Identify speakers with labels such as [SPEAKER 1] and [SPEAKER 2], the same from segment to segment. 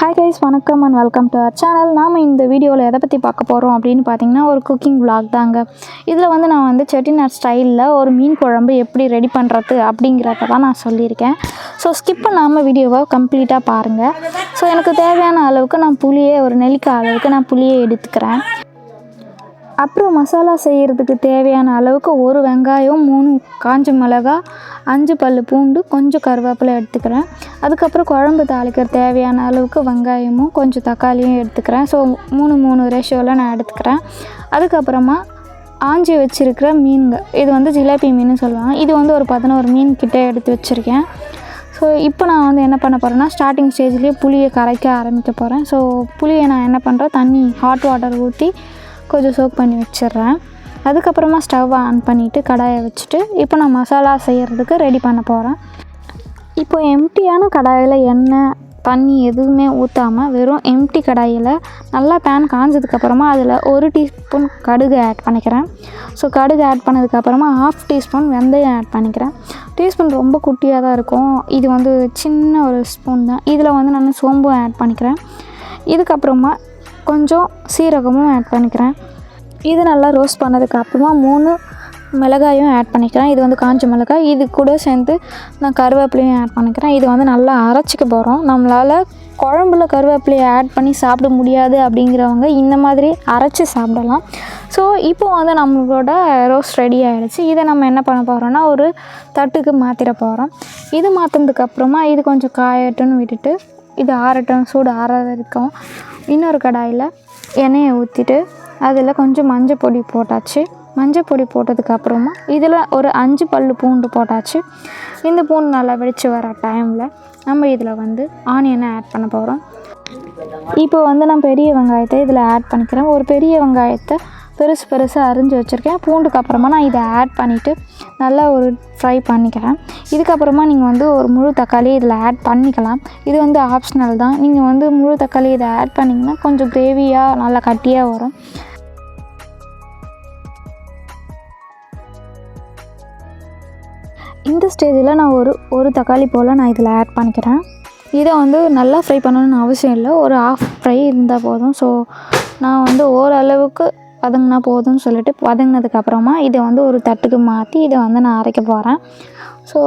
[SPEAKER 1] Hi guys வணக்கம் and welcome to our channel நாம் இந்த வீடியோவில் எதை பற்றி பார்க்க போகிறோம் அப்படின்னு பார்த்தீங்கன்னா ஒரு குக்கிங் விளாக் தாங்க. இதில் வந்து நான் வந்து செட்டிநாட் ஸ்டைலில் ஒரு மீன் குழம்பு எப்படி ரெடி பண்ணுறது அப்படிங்கிறத தான் நான் சொல்லியிருக்கேன். ஸோ ஸ்கிப் பண்ணாமல் வீடியோவை கம்ப்ளீட்டாக பாருங்கள் ஸோ எனக்கு தேவையான அளவுக்கு நான் புளியை ஒரு நெல்லிக்காய் அளவுக்கு நான் புளியை எடுத்துக்கிறேன். அப்புறம் மசாலா செய்கிறதுக்கு தேவையான அளவுக்கு ஒரு வெங்காயம் மூணு காஞ்ச மிளகா அஞ்சு பல் பூண்டு கொஞ்சம் கருவேப்பிலை எடுத்துக்கிறேன். அதுக்கப்புறம் குழம்பு தாளிக்கிற தேவையான அளவுக்கு வெங்காயமும் கொஞ்சம் தக்காளியும் எடுத்துக்கிறேன். ஸோ மூணு மூணு ரேஷியோவில் நான் எடுத்துக்கிறேன். அதுக்கப்புறமா ஆஞ்சி வச்சுருக்கிற மீன்கள் இது வந்து ஜிலேபி மீன் சொல்லுவாங்க. இது வந்து ஒரு பதினோரு மீன் கிட்டே எடுத்து வச்சுருக்கேன். ஸோ இப்போ நான் வந்து என்ன பண்ண போகிறேன்னா ஸ்டார்டிங் ஸ்டேஜ்லேயே புளியை கரைக்க ஆரம்பிக்க போகிறேன் ஸோ புளியை நான் என்ன பண்ணுறேன் தண்ணி ஹாட் வாட்டர் ஊற்றி கொஞ்சம் சோக் பண்ணி வச்சிடுறேன். அதுக்கப்புறமா ஸ்டவ் ஆன் பண்ணிவிட்டு கடாயை வச்சுட்டு இப்போ நான் மசாலா செய்கிறதுக்கு ரெடி பண்ண போகிறேன் இப்போ எம்டியான கடாயில் எண்ணெய் தண்ணி எதுவுமே ஊற்றாமல் வெறும் எம்டி கடாயில் நல்லா பேன் காஞ்சதுக்கப்புறமா அதில் ஒரு டீஸ்பூன் கடுகு ஆட் பண்ணிக்கிறேன். ஸோ கடுகு ஆட் பண்ணதுக்கப்புறமா ஹாஃப் டீஸ்பூன் வெந்தயம் ஆட் பண்ணிக்கிறேன். டீஸ்பூன் ரொம்ப குட்டியாக தான் இருக்கும். இது வந்து சின்ன ஒரு ஸ்பூன் தான். இதில் வந்து நான் சோம்பும் ஆட் பண்ணிக்கிறேன். இதுக்கப்புறமா கொஞ்சம் சீரகமும் ஆட் பண்ணிக்கிறேன். இது நல்லா ரோஸ்ட் பண்ணதுக்கு அப்புறமா மூணு மிளகாயும் ஆட் பண்ணிக்கிறேன். இது வந்து காஞ்ச மிளகாய். இது கூட சேர்ந்து நான் கருவேப்பிலையும் ஆட் பண்ணிக்கிறேன். இது வந்து நல்லா அரைச்சிக்க போகிறோம் நம்மளால் குழம்புல கருவேப்பிலையை ஆட் பண்ணி சாப்பிட முடியாது அப்படிங்கிறவங்க இந்த மாதிரி அரைச்சி சாப்பிடலாம். ஸோ இப்போ வந்து நம்மளோட ரோஸ்ட் ரெடி ஆகிடுச்சு இதை நம்ம என்ன பண்ண போகிறோன்னா ஒரு தட்டுக்கு மாற்றிட போகிறோம் இது மாற்றினதுக்கப்புறமா இது கொஞ்சம் காயட்டுன்னு விட்டுட்டு இது ஆறட்டும் சூடு ஆற வரைக்கும் இன்னொரு கடாயில் எண்ணெயை ஊற்றிட்டு அதில் கொஞ்சம் மஞ்சள் பொடி போட்டாச்சு. மஞ்சள் பொடி போட்டதுக்கப்புறமா இதில் ஒரு அஞ்சு பல்லு பூண்டு போட்டாச்சு. இந்த பூண்டு நல்லா வெடிச்சு வர டைமில் நம்ம இதில் வந்து ஆனியனை ஆட் பண்ண போகிறோம் இப்போ வந்து நான் பெரிய வெங்காயத்தை இதில் ஆட் பண்ணிக்கிறேன். ஒரு பெரிய வெங்காயத்தை பெருசு பெருசாக அரிஞ்சு வச்சுருக்கேன். பூண்டுக்கு அப்புறமா நான் இதை ஆட் பண்ணிவிட்டு நல்லா ஒரு ஃப்ரை பண்ணிக்கிறேன். இதுக்கப்புறமா நீங்கள் வந்து ஒரு முழு தக்காளி இதில் ஆட் பண்ணிக்கலாம். இது வந்து ஆப்ஷனல் தான். நீங்கள் வந்து முழு தக்காளி இதை ஆட் பண்ணிங்கன்னா கொஞ்சம் கிரேவியாக நல்லா கட்டியாக வரும். இந்த ஸ்டேஜில் நான் ஒரு ஒரு தக்காளி போல் நான் இதில் ஆட் பண்ணிக்கிறேன். இதை வந்து நல்லா ஃப்ரை பண்ணணும்னு அவசியம் இல்லை. ஒரு ஆஃப் ஃப்ரை இருந்தால் போதும். ஸோ நான் வந்து ஓரளவுக்கு வதங்கினா போதும்னு சொல்லிட்டு வதங்கினதுக்கப்புறமா இதை வந்து ஒரு தட்டுக்கு மாற்றி இதை வந்து நான் அரைக்க போகிறேன் ஸோ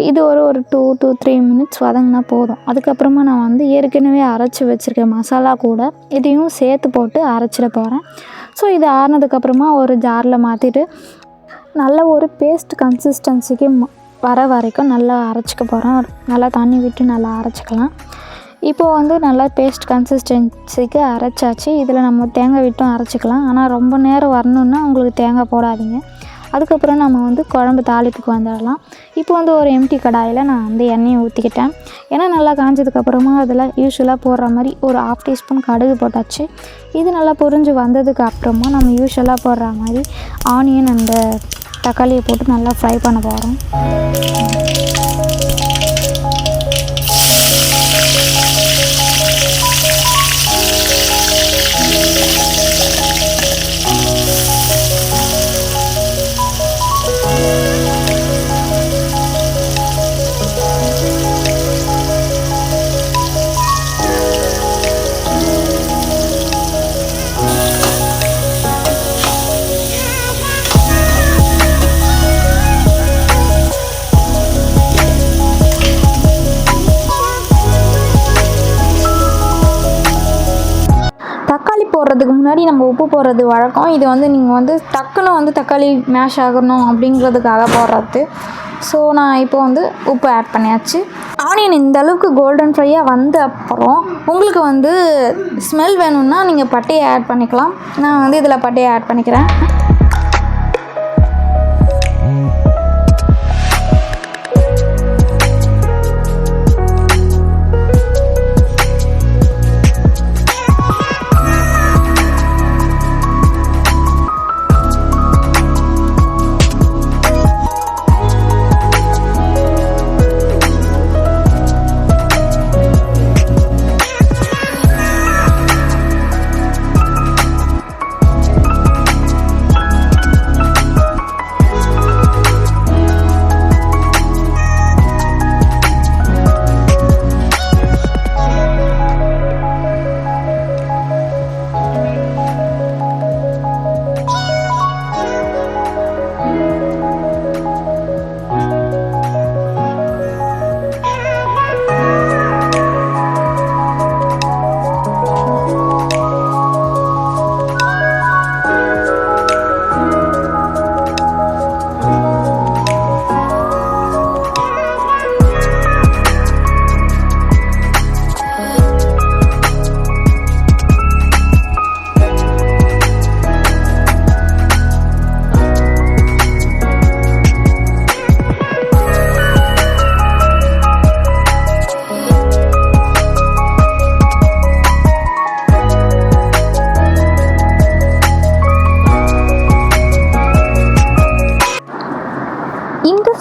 [SPEAKER 1] இது ஒரு ஒரு டூ டூ த்ரீ மினிட்ஸ் வதங்கினா போதும். அதுக்கப்புறமா நான் வந்து ஏற்கனவே அரைச்சி வச்சுருக்கேன் மசாலா கூட இதையும் சேர்த்து போட்டு அரைச்சிட போகிறேன் ஸோ இது ஆறினதுக்கப்புறமா ஒரு ஜாரில் மாற்றிட்டு நல்ல ஒரு பேஸ்ட் கன்சிஸ்டன்சிக்கு ம- வர வரைக்கும் நல்லா அரைச்சிக்க போகிறேன் நல்லா தண்ணி விட்டு நல்லா அரைச்சிக்கலாம். இப்போது வந்து நல்லா பேஸ்ட் கன்சிஸ்டன்சிக்கு அரைச்சாச்சு. இதில் நம்ம தேங்காய் விட்டும் அரைச்சிக்கலாம். ஆனால் ரொம்ப நேரம் வரணுன்னா உங்களுக்கு தேங்காய் போடாதீங்க. அதுக்கப்புறம் நம்ம வந்து குழம்பு தாளிப்புக்கு வந்துடலாம். இப்போ வந்து ஒரு எம்டி கடாயில் நான் வந்து எண்ணெயை ஊற்றிக்கிட்டேன் ஏன்னா நல்லா காஞ்சதுக்கப்புறமா அதில் யூஸ்வலாக போடுற மாதிரி ஒரு ஆஃப் டீஸ்பூன் கடுகு போட்டாச்சு. இது நல்லா பொறிஞ்சு வந்ததுக்கு அப்புறமா நம்ம யூஸ்வலாக போடுற மாதிரி ஆனியன் அந்த தக்காளியை போட்டு நல்லா ஃப்ரை பண்ண போகிறோம் உப்பு போடுறது வழக்கம். இது வந்து நீங்கள் வந்து டக்குன்னு வந்து தக்காளி மேஷ் ஆகணும் அப்படிங்கிறதுக்காக போடுறது. ஸோ நான் இப்போ வந்து உப்பு ஆட் பண்ணியாச்சு. ஆனியன் இந்த அளவுக்கு கோல்டன் ஃப்ரையாக வந்த அப்புறம் உங்களுக்கு வந்து ஸ்மெல் வேணும்னா நீங்கள் பட்டையை ஆட் பண்ணிக்கலாம். நான் வந்து இதில் பட்டையை ஆட் பண்ணிக்கிறேன்.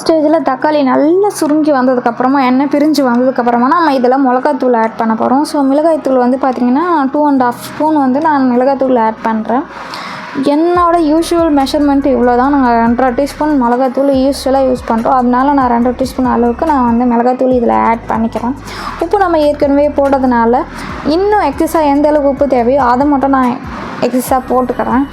[SPEAKER 1] தக்காளி நல்லா சுருங்கி வந்ததுக்கப்புறமா எண்ணெய் பிரிஞ்சு வந்ததுக்கப்புறமா நம்ம இதில் மிளகாத்தூள் ஆட் பண்ண போகிறோம் ஸோ மிளகாய்த்தூள் வந்து பார்த்திங்கன்னா டூ அண்ட் ஆஃப் ஸ்பூன் வந்து நான் மிளகாத்தூள் ஆட் பண்ணுறேன் என்னோட யூஸ்வல் மெஷர்மெண்ட் இவ்வளோ தான் நாங்கள் ரெண்டரை டீஸ்பூன் மிளகாத்தூள் யூஸ்வலாக யூஸ் பண்ணுறோம் அதனால நான் ரெண்டரை டீஸ்பூன் அளவுக்கு நான் வந்து மிளகாத்தூள் இதில் ஆட் பண்ணிக்கிறேன். உப்பு நம்ம ஏற்கனவே போட்டதுனால இன்னும் எக்ஸஸாக எந்த அளவுக்கு உப்பு தேவையோ அதை மட்டும் நான் எக்ஸஸாக போட்டுக்கிறேன்.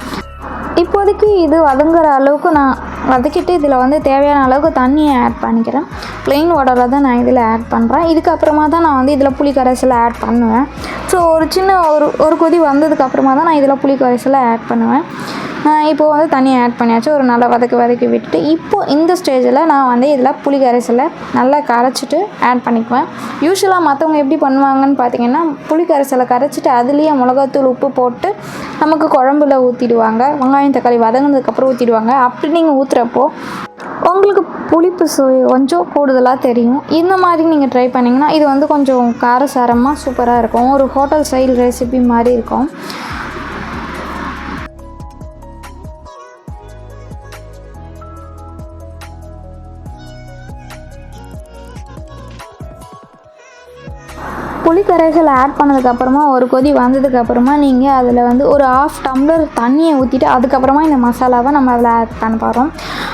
[SPEAKER 1] இப்போதைக்கு இது வதங்குற அளவுக்கு நான் வதக்கிட்டு இதில் வந்து தேவையான அளவுக்கு தண்ணியை ஆட் பண்ணிக்கிறேன். ப்ளெயின் வாட்டரில் தான் நான் இதில் ஆட் பண்ணுறேன் இதுக்கப்புறமா தான் நான் வந்து இதில் புளி கரைசல் ஆட் பண்ணுவேன். ஸோ ஒரு சின்ன ஒரு ஒரு கொதி வந்ததுக்கப்புறமா தான் நான் இதில் புளி கரைசலை ஆட் பண்ணுவேன். இப்போது வந்து தண்ணியை ஆட் பண்ணியாச்சு. ஒரு நல்லா வதக்கி வதக்கி விட்டுட்டு இப்போது இந்த ஸ்டேஜில் நான் வந்து இதில் புளி கரைசலை நல்லா கரைச்சிட்டு ஆட் பண்ணிக்குவேன். யூஸ்வலாக மற்றவங்க எப்படி பண்ணுவாங்கன்னு பார்த்தீங்கன்னா புளி கரைசலை கரைச்சிட்டு அதுலேயே மிளகாத்தூள் உப்பு போட்டு நமக்கு குழம்புல ஊற்றிடுவாங்க வெங்காயம் தக்காளி வதங்கினதுக்கப்புறம் ஊற்றிடுவாங்க அப்படி நீங்கள் ஊற்றுறப்போ உங்களுக்கு புளிப்பு சுவை கொஞ்சம் கூடுதலாக தெரியும். இந்த மாதிரி நீங்கள் ட்ரை பண்ணிங்கன்னா இது வந்து கொஞ்சம் காரசாரமாக சூப்பராக இருக்கும். ஒரு ஹோட்டல் ஸ்டைல் ரெசிபி மாதிரி இருக்கும். புளிக்கரைசல் ஆட் பண்ணதுக்கப்புறமா ஒரு கொதி வந்ததுக்கப்புறமா நீங்கள் அதில் வந்து ஒரு ஆஃப் டம்ளர் தண்ணியை ஊற்றிட்டு அதுக்கப்புறமா இந்த மசாலாவை நம்ம அதில் ஆட் பண்ண போகிறோம்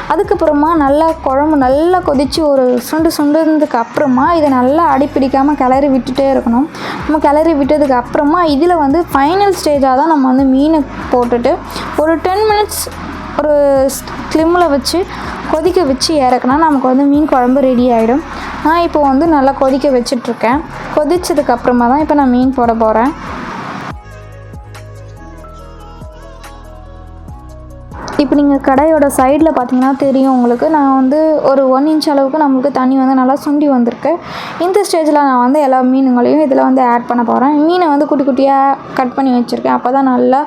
[SPEAKER 1] அதுக்கப்புறமா நல்லா குழம்பு நல்லா கொதித்து ஒரு சுண்டு சுண்டுனதுக்கு அப்புறமா இதை நல்லா அடிப்பிடிக்காமல் கிளறி விட்டுட்டே இருக்கணும். நம்ம கிளறி விட்டதுக்கு அப்புறமா இதில் வந்து ஃபைனல் ஸ்டேஜாக தான் நம்ம வந்து மீனை போட்டுட்டு ஒரு டென் மினிட்ஸ் ஒரு ஸ்லிம்மில் வச்சு கொதிக்க வச்சு இறக்குனா நமக்கு வந்து மீன் குழம்பு ரெடி ஆகிடும் நான் இப்போ வந்து நல்லா கொதிக்க வச்சிட்ருக்கேன். கொதித்ததுக்கப்புறமா தான் இப்போ நான் மீன் போட போகிறேன் இப்போ நீங்கள் கடையோட சைடில் பார்த்தீங்கன்னா தெரியும் உங்களுக்கு. நான் வந்து ஒரு ஒன் இன்ச் அளவுக்கு நம்மளுக்கு தண்ணி வந்து நல்லா சுண்டி வந்திருக்கு. இந்த ஸ்டேஜில் நான் வந்து எல்லா மீனுங்களையும் இதில் வந்து ஆட் பண்ண போகிறேன் மீனை வந்து குட்டி குட்டியாக கட் பண்ணி வச்சுருக்கேன். அப்போ தான் நல்லா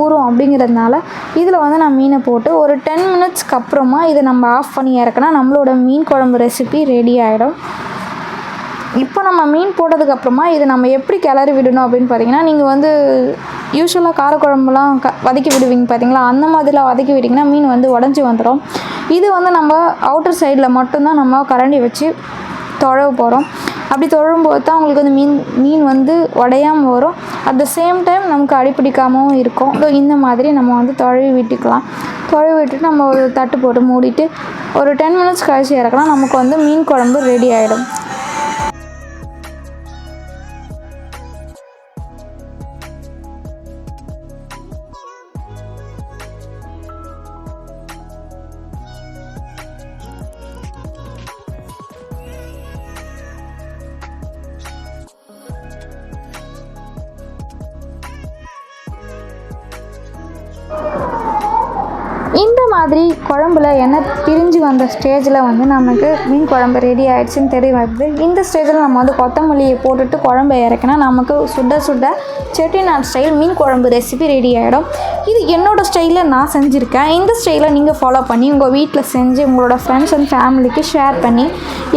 [SPEAKER 1] ஊறும் அப்படிங்கிறதுனால இதில் வந்து நான் மீனை போட்டு ஒரு டென் மினிட்ஸ்க்கு அப்புறமா இதை நம்ம ஆஃப் பண்ணி இறக்குனா நம்மளோட மீன் குழம்பு ரெசிபி ரெடி ஆகிடும் இப்போ நம்ம மீன் போட்டதுக்கப்புறமா இது நம்ம எப்படி கிளறி விடணும் அப்படின்னு பார்த்தீங்கன்னா நீங்கள் வந்து யூஸ்வலாக காரக்குழம்புலாம் க வதக்கி விடுவீங்க பார்த்தீங்களா அந்த மாதிரிலாம் வதக்கி விட்டிங்கன்னா மீன் வந்து உடஞ்சி வந்துடும் இது வந்து நம்ம அவுட்டர் சைடில் மட்டும்தான் நம்ம கரண்டி வச்சு தொழவு போகிறோம் அப்படி தொழும்போது தான் உங்களுக்கு வந்து மீன் மீன் வந்து உடையாமல் வரும். அட் த சேம் டைம் நமக்கு அடிப்பிடிக்காமவும் இருக்கும். ஸோ இந்த மாதிரி நம்ம வந்து தொழவி விட்டுக்கலாம். தொழவி விட்டுட்டு நம்ம ஒரு தட்டு போட்டு மூடிட்டு ஒரு டென் மினிட்ஸ் கழிச்சு இறக்கலாம் நமக்கு வந்து மீன் குழம்பு ரெடி ஆகிடும் மாதிரி குழம்புல எண்ணெய் பிரிஞ்சு வந்த ஸ்டேஜில் வந்து நமக்கு மீன் குழம்பு ரெடி ஆகிடுச்சின்னு தெரிய வருது. இந்த ஸ்டேஜில் நம்ம வந்து கொத்தமல்லியை போட்டுட்டு குழம்பு இறக்கினா நமக்கு சுட சுட செட்டிநாட் ஸ்டைல் மீன் குழம்பு ரெசிபி ரெடி ஆகிடும் இது என்னோடய ஸ்டைலில் நான் செஞ்சுருக்கேன். இந்த ஸ்டைலை நீங்கள் ஃபாலோ பண்ணி உங்கள் வீட்டில் செஞ்சு உங்களோட ஃப்ரெண்ட்ஸ் அண்ட் ஃபேமிலிக்கு ஷேர் பண்ணி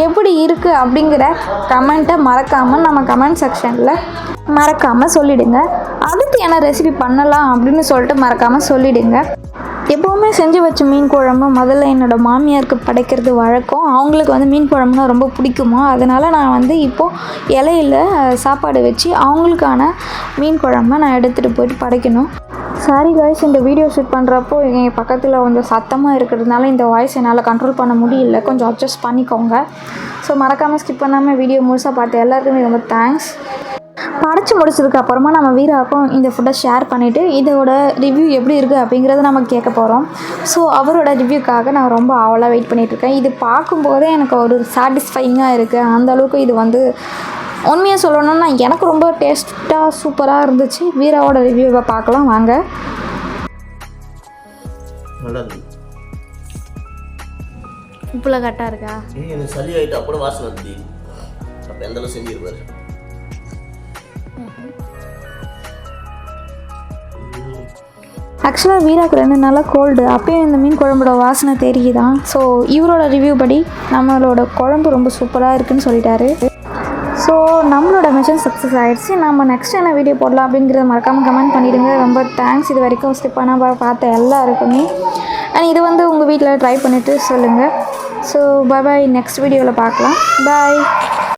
[SPEAKER 1] எப்படி இருக்குது அப்படிங்கிற கமெண்ட்டை மறக்காமல் நம்ம கமெண்ட் செக்ஷனில் மறக்காமல் சொல்லிவிடுங்க அடுத்து என்ன ரெசிபி பண்ணலாம் அப்படின்னு சொல்லிட்டு மறக்காமல் சொல்லிவிடுங்க எப்போவுமே செஞ்சு வச்ச மீன் குழம்பு முதல்ல என்னோட மாமியாருக்கு படைக்கிறது வழக்கம். அவங்களுக்கு வந்து மீன் குழம்புனா ரொம்ப பிடிக்குமா? அதனால் நான் வந்து இப்போது இலையில சாப்பாடு வச்சு அவங்களுக்கான மீன் குழம்ப நான் எடுத்துகிட்டு போயிட்டு படைக்கணும். சாரி காய்ஸ் இந்த வீடியோ ஷூட் பண்ணுறப்போ என் பக்கத்தில் கொஞ்சம் சத்தமாக இருக்கிறதுனால இந்த வாய்ஸ் என்னால் கண்ட்ரோல் பண்ண முடியல. கொஞ்சம் அட்ஜஸ்ட் பண்ணிக்கோங்க. ஸோ மறக்காமல் ஸ்கிப் பண்ணாமல் வீடியோ முழுசாக பார்த்து எல்லாருக்குமே ரொம்ப தேங்க்ஸ் படைச்சு முடிச்சதுக்கு அப்புறமா நம்ம வீராவுக்கும் இந்த ஃபுட்டை ஷேர் பண்ணிவிட்டு இதோட ரிவ்யூ எப்படி இருக்குது அப்படிங்கிறத நம்ம கேட்க போகிறோம் ஸோ அவரோட ரிவ்யூக்காக நான் ரொம்ப ஆவலாக வெயிட் பண்ணிகிட்ருக்கேன் இது பார்க்கும்போதே எனக்கு ஒரு சாட்டிஸ்ஃபைங்காக இருக்குது அந்த அளவுக்கு இது வந்து உண்மையாக சொல்லணும்னா எனக்கு ரொம்ப டேஸ்ட்டாக சூப்பராக இருந்துச்சு. வீராவோட ரிவ்யூவை பார்க்கலாம். வாங்க.
[SPEAKER 2] நல்லா இருக்கு
[SPEAKER 1] உப்புல கரெக்டாக இருக்கா?
[SPEAKER 2] சளி ஆகிட்டு அப்போ வாசனை அப்போ எந்த அளவு செஞ்சிருப்பாரு?
[SPEAKER 1] ஆக்சுவலாக வீராக்கு ரெண்டு நாளாக கோல்டு அப்பயும் இந்த மீன் குழம்போட வாசனை தெரியுதான் ஸோ இவரோட ரிவ்யூ படி நம்மளோட குழம்பு ரொம்ப சூப்பராக இருக்குன்னு சொல்லிட்டாரு. ஸோ நம்மளோட மிஷன் சக்ஸஸ் ஆகிடுச்சு நம்ம நெக்ஸ்ட் என்ன வீடியோ போடலாம் அப்படிங்கிறத மறக்காமல் கமெண்ட் பண்ணிவிடுங்க ரொம்ப தேங்க்ஸ் இது வரைக்கும் ஸ்கிப் பண்ணாமல் பார்த்த எல்லாருக்குமே. அண்ட் இது வந்து உங்கள் வீட்டில் ட்ரை பண்ணிவிட்டு சொல்லுங்கள் ஸோ பாய் நெக்ஸ்ட் வீடியோவில் பார்க்கலாம். பாய்